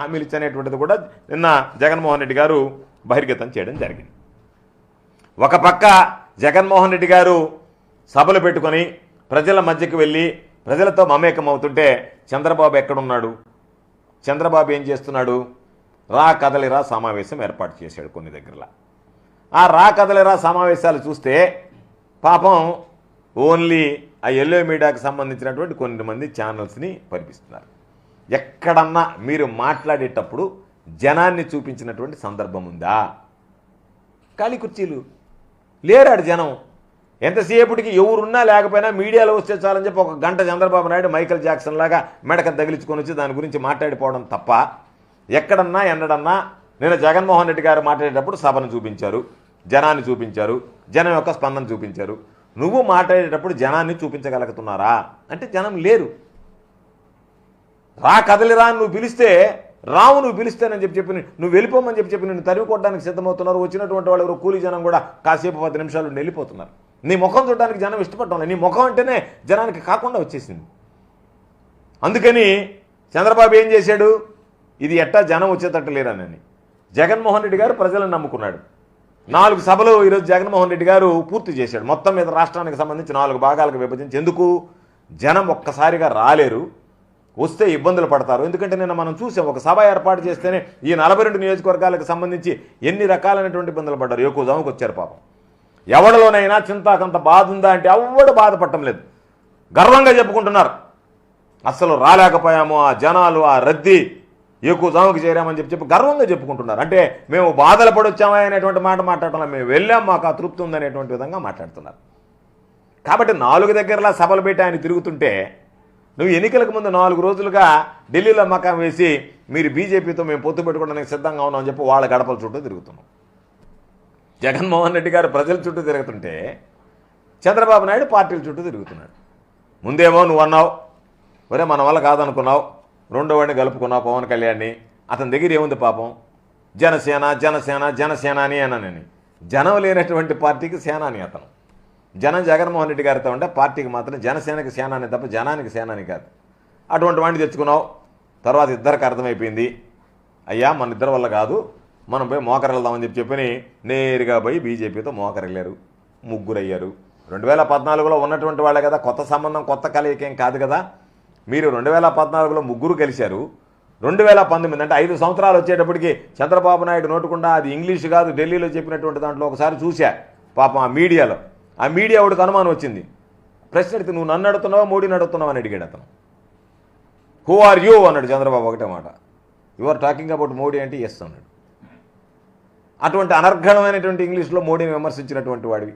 హామీలు ఇచ్చనేటువంటిది కూడా నిన్న జగన్మోహన్ రెడ్డి గారు బహిర్గతం చేయడం జరిగింది. ఒక పక్క జగన్మోహన్ రెడ్డి గారు సభలు పెట్టుకొని ప్రజల మధ్యకు వెళ్ళి ప్రజలతో మమేకం అవుతుంటే చంద్రబాబు ఎక్కడున్నాడు? చంద్రబాబు ఏం చేస్తున్నాడు? రా కదలిరా సమావేశం ఏర్పాటు చేశాడు కొన్ని దగ్గరలో. ఆ రా కదలిరా సమావేశాలు చూస్తే పాపం ఓన్లీ ఆ ఎల్లో మీడియాకు సంబంధించినటువంటి కొంతమంది ఛానల్స్ని పంపిస్తున్నారు ఎక్కడన్నా మీరు మాట్లాడేటప్పుడు జనాన్ని చూపించినటువంటి సందర్భం ఉందా? ఖాళీ కుర్చీలు. లేరాడు జనం. ఎంతసేపటికి ఎవరున్నా లేకపోయినా మీడియాలో వస్తే చాలని చెప్పి ఒక గంట చంద్రబాబు నాయుడు మైకల్ జాక్సన్ లాగా మెడక తగిలించుకొని వచ్చి దాని గురించి మాట్లాడిపోవడం తప్ప ఎక్కడన్నా ఎన్నడన్నా నేను జగన్మోహన్ రెడ్డి గారు మాట్లాడేటప్పుడు సభను చూపించారు జనాన్ని చూపించారు జనం యొక్క స్పందన చూపించారు. నువ్వు మాట్లాడేటప్పుడు జనాన్ని చూపించగలుగుతున్నారా? అంటే జనం లేరు. రా కదలిరా నువ్వు పిలిస్తే రావు నువ్వు పిలిస్తేనని చెప్పి చెప్పి నువ్వు వెళ్ళిపోమని చెప్పి చెప్పి నేను తరిమి కొట్టడానికి సిద్ధమవుతున్నారు. వచ్చినటువంటి వాళ్ళు ఎవరు కూలీ జనం కూడా కాసేపు పది నిమిషాలు వెళ్ళిపోతున్నారు. నీ ముఖం చూడడానికి జనం ఇష్టపడటం నీ ముఖం అంటేనే జనానికి కాకుండా వచ్చేసింది. అందుకని చంద్రబాబు ఏం చేశాడు? ఇది ఎట్టా జనం వచ్చేటట్టు లేరనని జగన్మోహన్ రెడ్డి గారు ప్రజలను నమ్ముకున్నాడు. నాలుగు సభలు ఈరోజు జగన్మోహన్ రెడ్డి గారు పూర్తి చేశాడు. మొత్తం మీద రాష్ట్రానికి సంబంధించి నాలుగు భాగాలకు విభజించి ఎందుకు? జనం ఒక్కసారిగా రాలేరు. వస్తే ఇబ్బందులు పడతారు. ఎందుకంటే నిన్న మనం చూసాం ఒక సభ ఏర్పాటు చేస్తేనే ఈ నలభై రెండు నియోజకవర్గాలకు సంబంధించి ఎన్ని రకాలైనటువంటి ఇబ్బందులు పడ్డారు. ఎక్కువ జమకు వచ్చారు పాపం. ఎవడలోనైనా చింతాకంత బాధ ఉందా అంటే ఎవడు బాధపడటం లేదు. గర్వంగా చెప్పుకుంటున్నారు. అసలు రాలేకపోయాము ఆ జనాలు ఆ రద్దీ ఎక్కువ జాముకి చేరామని చెప్పి చెప్పి గర్వంగా చెప్పుకుంటున్నారు. అంటే మేము బాధలు పడొచ్చామా అనేటువంటి మాట మాట్లాడటం మేము వెళ్ళాం మాకు ఆ తృప్తి ఉందనేటువంటి విధంగా మాట్లాడుతున్నారు. కాబట్టి నాలుగు దగ్గరలా సభలు పెట్టి ఆయన తిరుగుతుంటే నువ్వు ఎన్నికలకు ముందు నాలుగు రోజులుగా ఢిల్లీలో మకాం వేసి మీరు బీజేపీతో మేము పొత్తు పెట్టుకోవడానికి సిద్ధంగా ఉన్నామని చెప్పి వాళ్ళ గడపల చుట్టూ తిరుగుతున్నాం జగన్మోహన్ రెడ్డి గారు ప్రజల చుట్టూ తిరుగుతుంటే చంద్రబాబు నాయుడు పార్టీల చుట్టూ తిరుగుతున్నాడు. ముందేమో నువ్వు అన్నావు ఒరే మన వల్ల కాదనుకున్నావు రెండో వాడిని కలుపుకున్నావు పవన్ కళ్యాణ్ని అతని దగ్గర ఏముంది పాపం? జనసేన జనసేన జనసేన అని అనని జనం లేనటువంటి పార్టీకి సేనాని అతను. జనం జగన్మోహన్ రెడ్డి గారితో ఉంటే పార్టీకి మాత్రం జనసేనకి సేనాని తప్ప జనానికి సేనాని కాదు. అటువంటి వాడిని తెచ్చుకున్నావు. తర్వాత ఇద్దరికి అర్థమైపోయింది. అయ్యా మన ఇద్దరి వల్ల కాదు. మనం పోయి మోకరెళ్దామని చెప్పి చెప్పని నేరుగా పోయి బీజేపీతో మోకరెళ్ళారు ముగ్గురయ్యారు. రెండు వేల పద్నాలుగులో ఉన్నటువంటి వాళ్ళే కదా కొత్త సంబంధం కొత్త కలయికేం కాదు కదా. మీరు రెండు వేల పద్నాలుగులో ముగ్గురు కలిశారు రెండు వేల పంతొమ్మిది అంటే ఐదు సంవత్సరాలు వచ్చేటప్పటికి చంద్రబాబు నాయుడు నోటుకుండా అది ఇంగ్లీష్ కాదు ఢిల్లీలో చెప్పినటువంటి దాంట్లో ఒకసారి చూశా. పాపం ఆ మీడియాలో. ఆ మీడియా వాడికి అనుమానం వచ్చింది. ప్రశ్న అడిగితే నువ్వు నన్ను అడుగుతున్నావా? మోడీని అడుగుతున్నావా? అని అడిగాడు అతను. హూ ఆర్ యూ అన్నాడు చంద్రబాబు ఒకటే మాట. You are talking about Modi అంటే ఎస్ అన్నాడు. అటువంటి అనర్ఘణమైనటువంటి ఇంగ్లీష్లో మోడీని విమర్శించినటువంటి వాడివి.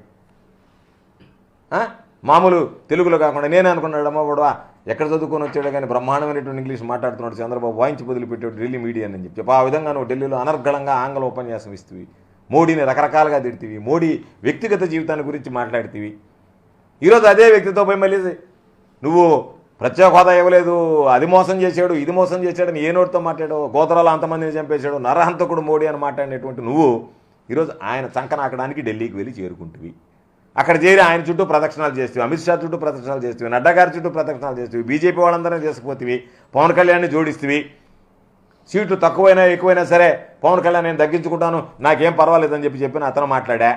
మామూలు తెలుగులో కాకుండా నేనే అనుకున్నాడు అమ్మ ఎక్కడ చదువుకొని వచ్చాడో కానీ బ్రహ్మాండమైనటువంటి ఇంగ్లీష్ మాట్లాడుతున్నాడు చంద్రబాబు వాయించి వదిలిపెట్టాడు ఢిల్లీ మీడియా అని చెప్పి ఆ విధంగా నువ్వు ఢిల్లీలో అనర్గళంగా ఆంగ్ల ఉపన్యాసం ఇస్తువి. మోడీని రకరకాలుగా తిడితివి. మోడీ వ్యక్తిగత జీవితాన్ని గురించి మాట్లాడితివి. ఈరోజు అదే వ్యక్తితో పోయి మళ్ళీ నువ్వు ప్రత్యేక హోదా ఇవ్వలేదు అది మోసం చేశాడు ఇది మోసం చేశాడని ఏ నోటితో మాట్లాడావు? గోత్రాలు అంతమందిని చంపేశాడు నరహంతకుడు మోడీ అని మాట్లాడినటువంటి నువ్వు ఈరోజు ఆయన చంకనాకడానికి ఢిల్లీకి వెళ్ళి చేరుకుంటువి. అక్కడ చేరి ఆయన చుట్టూ ప్రదక్షిణాలు చేస్తేవి అమిత్ షా చుట్టూ ప్రదక్షిణాలు చేస్తేవి నడ్డా గారి చుట్టూ ప్రదక్షిణాలు చేస్తేవి బీజేపీ వాళ్ళందరినీ చేసుకుపోతివి పవన్ కళ్యాణ్ని జోడిస్తేవి. సీట్లు తక్కువైనా ఎక్కువైనా సరే పవన్ కళ్యాణ్ నేను తగ్గించుకుంటాను నాకేం పర్వాలేదని చెప్పి చెప్పిన అతను మాట్లాడా?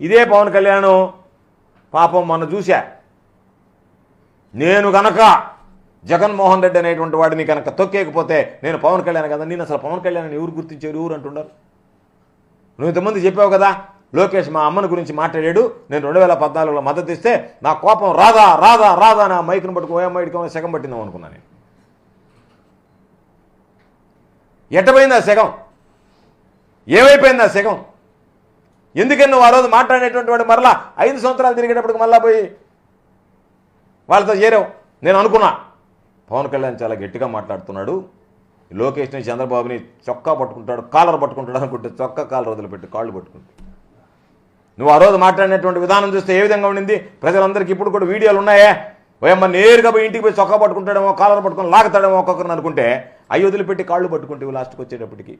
ఇదే పవన్ కళ్యాణ్ పాపం మొన్న చూశా. నేను గనక జగన్మోహన్ రెడ్డి అనేటువంటి వాడిని కనుక తొక్కేకపోతే నేను పవన్ కళ్యాణ్ కదా నేను అసలు పవన్ కళ్యాణ్ ఎవరు గుర్తించారు ఎవరు అంటున్నారు నువ్వు ఇంతమంది చెప్పావు కదా లోకేష్ మా అమ్మని గురించి మాట్లాడాడు నేను రెండు వేల పద్నాలుగులో మద్దతు ఇస్తే నా కోపం రాదా రాదా రాదా నా మైకును పట్టుకు ఓఎమ్మాయికి సగం పట్టిందాం అనుకున్నాను నేను. ఎట్టపోయింది ఆ సగం ఏమైపోయింది ఆ సగం ఎందుకని నువ్వు ఆ రోజు మాట్లాడేటువంటి వాడు మరలా ఐదు సంవత్సరాలు తిరిగేటప్పటికి మళ్ళా పోయి వాళ్ళతో చేరావు? నేను అనుకున్నా. పవన్ కళ్యాణ్ చాలా గట్టిగా మాట్లాడుతున్నాడు. లోకేష్ని చంద్రబాబుని చొక్కా పట్టుకుంటాడు కాలర్ పట్టుకుంటాడు అనుకుంటే చొక్కా కాలర్ వదిలిపెట్టి కాళ్ళు పట్టుకుంటాడు. నువ్వు ఆ రోజు మాట్లాడినటువంటి విధానం చూస్తే ఏ విధంగా ఉండింది? ప్రజలందరికీ ఇప్పుడు కూడా వీడియోలు ఉన్నాయే? ఓయమ్మ నేరుగా పోయి ఇంటికి పోయి చొక్కా పట్టుకుంటాడేమో కాలర్ పట్టుకొని లాగుతాడేమో ఒక్కొక్కరిని అనుకుంటే అవి వదిలిపెట్టి కాళ్ళు పట్టుకుంటే లాస్ట్కి వచ్చేటప్పటికి.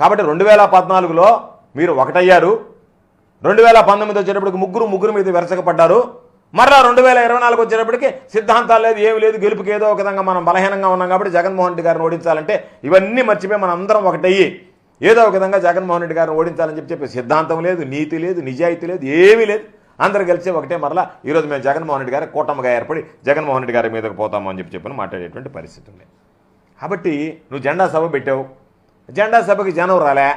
కాబట్టి రెండు వేల పద్నాలుగులో మీరు ఒకటయ్యారు. రెండు వేల పంతొమ్మిది వచ్చేటప్పటికి ముగ్గురు ముగ్గురు మీద విరసకపడ్డారు. మరలా రెండు వేల ఇరవై నాలుగు వచ్చేటప్పటికి సిద్ధాంతాలు లేదు ఏమి లేదు గెలుపుకి ఏదో ఒక విధంగా మనం బలహీనంగా ఉన్నాం కాబట్టి జగన్మోహన్ రెడ్డి గారిని ఓడించాలంటే ఇవన్నీ మర్చిపోయి మనం అందరం ఒకటయ్యి. ఏదో ఒక విధంగా జగన్మోహన్ రెడ్డి గారిని ఓడించాలని చెప్పి చెప్పి సిద్ధాంతం లేదు నీతి లేదు నిజాయితీ లేదు ఏమీ లేదు. అందరు కలిసి ఒకటే మరలా ఈరోజు మేము జగన్మోహన్ రెడ్డి గారి కూటమిగా ఏర్పడి జగన్మోహన్ రెడ్డి గారి మీదకి పోతామని చెప్పి చెప్పని మాట్లాడేటువంటి పరిస్థితి ఉంది. కాబట్టి నువ్వు జెండా సభ పెట్టావు. జెండా సభకి జనం రాలే.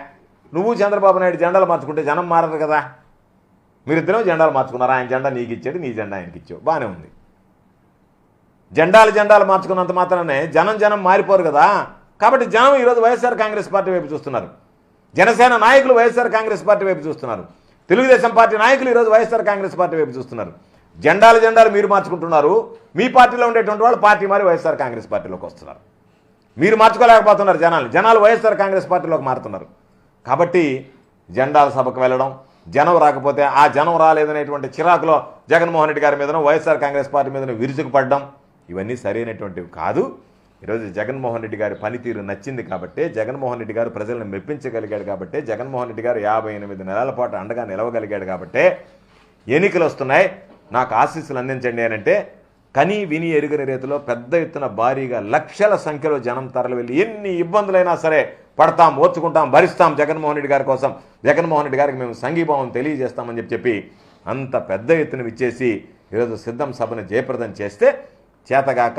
నువ్వు చంద్రబాబు నాయుడు జెండాలు మార్చుకుంటే జనం మారదు కదా. మీరిద్దరం జెండాలు మార్చుకున్నారు? ఆయన జెండా నీకు ఇచ్చాడు నీ జెండా ఆయనకి ఇచ్చావు. బాగానే ఉంది. జెండాలు జెండాలు మార్చుకున్నంత మాత్రమే జనం జనం మారిపోరు కదా. కాబట్టి జనం ఈరోజు వైఎస్ఆర్ కాంగ్రెస్ పార్టీ వైపు చూస్తున్నారు. జనసేన నాయకులు వైఎస్ఆర్ కాంగ్రెస్ పార్టీ వైపు చూస్తున్నారు. తెలుగుదేశం పార్టీ నాయకులు ఈరోజు వైఎస్ఆర్ కాంగ్రెస్ పార్టీ వైపు చూస్తున్నారు. జెండాలు జెండాలు మీరు మార్చుకుంటున్నారు. మీ పార్టీలో ఉండేటువంటి వాళ్ళు పార్టీ మారి వైఎస్ఆర్ కాంగ్రెస్ పార్టీలోకి వస్తున్నారు. మీరు మార్చుకోలేకపోతున్నారు జనాలు. జనాలు వైఎస్ఆర్ కాంగ్రెస్ పార్టీలోకి మారుతున్నారు. కాబట్టి జెండాల సభకు వెళ్ళడం జనం రాకపోతే ఆ జనం రాలేదనేటువంటి చిరాకులో జగన్మోహన్ రెడ్డి గారి మీదనో వైఎస్ఆర్ కాంగ్రెస్ పార్టీ మీదనో విరుచుకుపడడం ఇవన్నీ సరైనటువంటివి కాదు. ఈరోజు జగన్మోహన్ రెడ్డి గారి పనితీరు నచ్చింది కాబట్టి జగన్మోహన్ రెడ్డి గారు ప్రజలను మెప్పించగలిగాడు కాబట్టి జగన్మోహన్ రెడ్డి గారు యాభై ఎనిమిది నెలల పాటు అండగా నిలవగలిగాడు కాబట్టి ఎన్నికలు వస్తున్నాయి నాకు ఆశీస్సులు అందించండి అని అంటే కని విని ఎరుగని రీతిలో పెద్ద ఎత్తున భారీగా లక్షల సంఖ్యలో జనం తరలి వెళ్ళి ఎన్ని ఇబ్బందులైనా సరే పడతాం ఓర్చుకుంటాం భరిస్తాం జగన్మోహన్ రెడ్డి గారి కోసం. జగన్మోహన్ రెడ్డి గారికి మేము సంఘీభావం తెలియజేస్తామని చెప్పి చెప్పి అంత పెద్ద ఎత్తున విచ్చేసి ఈరోజు సిద్ధం సభను జయప్రదం చేస్తే చేతగాక